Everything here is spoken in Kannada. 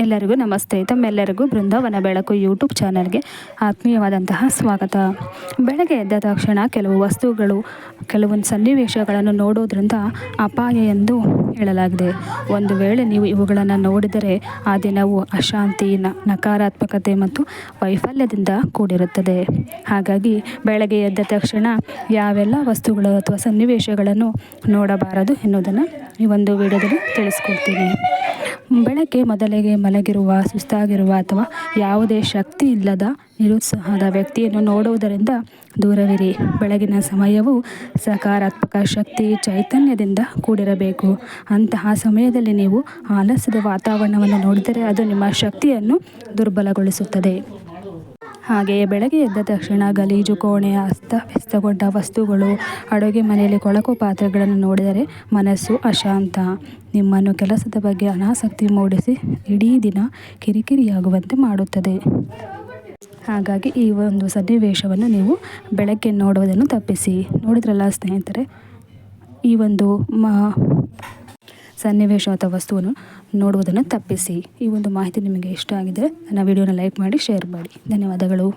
ಎಲ್ಲರಿಗೂ ನಮಸ್ತೆ. ತಮ್ಮೆಲ್ಲರಿಗೂ ಬೃಂದಾವನ ಬೆಳಕು ಯೂಟ್ಯೂಬ್ ಚಾನಲ್ಗೆ ಆತ್ಮೀಯವಾದಂತಹ ಸ್ವಾಗತ. ಬೆಳಗ್ಗೆ ಎದ್ದ ತಕ್ಷಣ ಕೆಲವು ವಸ್ತುಗಳು, ಕೆಲವೊಂದು ಸನ್ನಿವೇಶಗಳನ್ನು ನೋಡೋದ್ರಿಂದ ಅಪಾಯ ಎಂದು ಹೇಳಲಾಗಿದೆ. ಒಂದು ವೇಳೆ ನೀವು ಇವುಗಳನ್ನು ನೋಡಿದರೆ ಆ ದಿನವು ಅಶಾಂತಿ ನಕಾರಾತ್ಮಕತೆ ಮತ್ತು ವೈಫಲ್ಯದಿಂದ ಕೂಡಿರುತ್ತದೆ. ಹಾಗಾಗಿ ಬೆಳಗ್ಗೆ ಎದ್ದ ತಕ್ಷಣ ಯಾವೆಲ್ಲ ವಸ್ತುಗಳು ಅಥವಾ ಸನ್ನಿವೇಶಗಳನ್ನು ನೋಡಬಾರದು ಎನ್ನುವುದನ್ನು ಈ ಒಂದು ವಿಡಿಯೋದಲ್ಲಿ ತಿಳಿಸ್ಕೊಡ್ತೀನಿ. ಬೆಳಗ್ಗೆ ಮೊದಲಿಗೆ ಮಲಗಿರುವ, ಸುಸ್ತಾಗಿರುವ ಅಥವಾ ಯಾವುದೇ ಶಕ್ತಿ ಇಲ್ಲದ, ನಿರುತ್ಸಾಹದ ವ್ಯಕ್ತಿಯನ್ನು ನೋಡುವುದರಿಂದ ದೂರವಿರಿ. ಬೆಳಗಿನ ಸಮಯವು ಸಕಾರಾತ್ಮಕ ಶಕ್ತಿ ಚೈತನ್ಯದಿಂದ ಕೂಡಿರಬೇಕು. ಅಂತಹ ಸಮಯದಲ್ಲಿ ನೀವು ಆಲಸ್ಯದ ವಾತಾವರಣವನ್ನು ನೋಡಿದರೆ ಅದು ನಿಮ್ಮ ಶಕ್ತಿಯನ್ನು ದುರ್ಬಲಗೊಳಿಸುತ್ತದೆ. ಹಾಗೆಯೇ ಬೆಳಗ್ಗೆ ಎದ್ದ ತಕ್ಷಣ ಗಲೀಜು, ಕೋಣೆ, ಅಸ್ತವ್ಯಸ್ತಗೊಂಡ ವಸ್ತುಗಳು, ಅಡುಗೆ ಮನೆಯಲ್ಲಿ ಕೊಳಕು ಪಾತ್ರೆಗಳನ್ನು ನೋಡಿದರೆ ಮನಸ್ಸು ಅಶಾಂತ. ನಿಮ್ಮನ್ನು ಕೆಲಸದ ಬಗ್ಗೆ ಅನಾಸಕ್ತಿ ಮೂಡಿಸಿ ಇಡೀ ದಿನ ಕಿರಿಕಿರಿಯಾಗುವಂತೆ ಮಾಡುತ್ತದೆ. ಹಾಗಾಗಿ ಈ ಒಂದು ಸನ್ನಿವೇಶವನ್ನು ನೀವು ಬೆಳಗ್ಗೆ ನೋಡುವುದನ್ನು ತಪ್ಪಿಸಿ. ನೋಡಿದ್ರಲ್ಲ ಸ್ನೇಹಿತರೆ, ಈ ಒಂದು ಮ ಸನ್ನಿವೇಶ ಅಥವಾ ವಸ್ತುವನ್ನು ನೋಡುವುದನ್ನು ತಪ್ಪಿಸಿ. ಈ ಒಂದು ಮಾಹಿತಿ ನಿಮಗೆ ಇಷ್ಟ ಆಗಿದೆ ನನ್ನ ವಿಡಿಯೋನ ಲೈಕ್ ಮಾಡಿ, ಶೇರ್ ಮಾಡಿ. ಧನ್ಯವಾದಗಳು.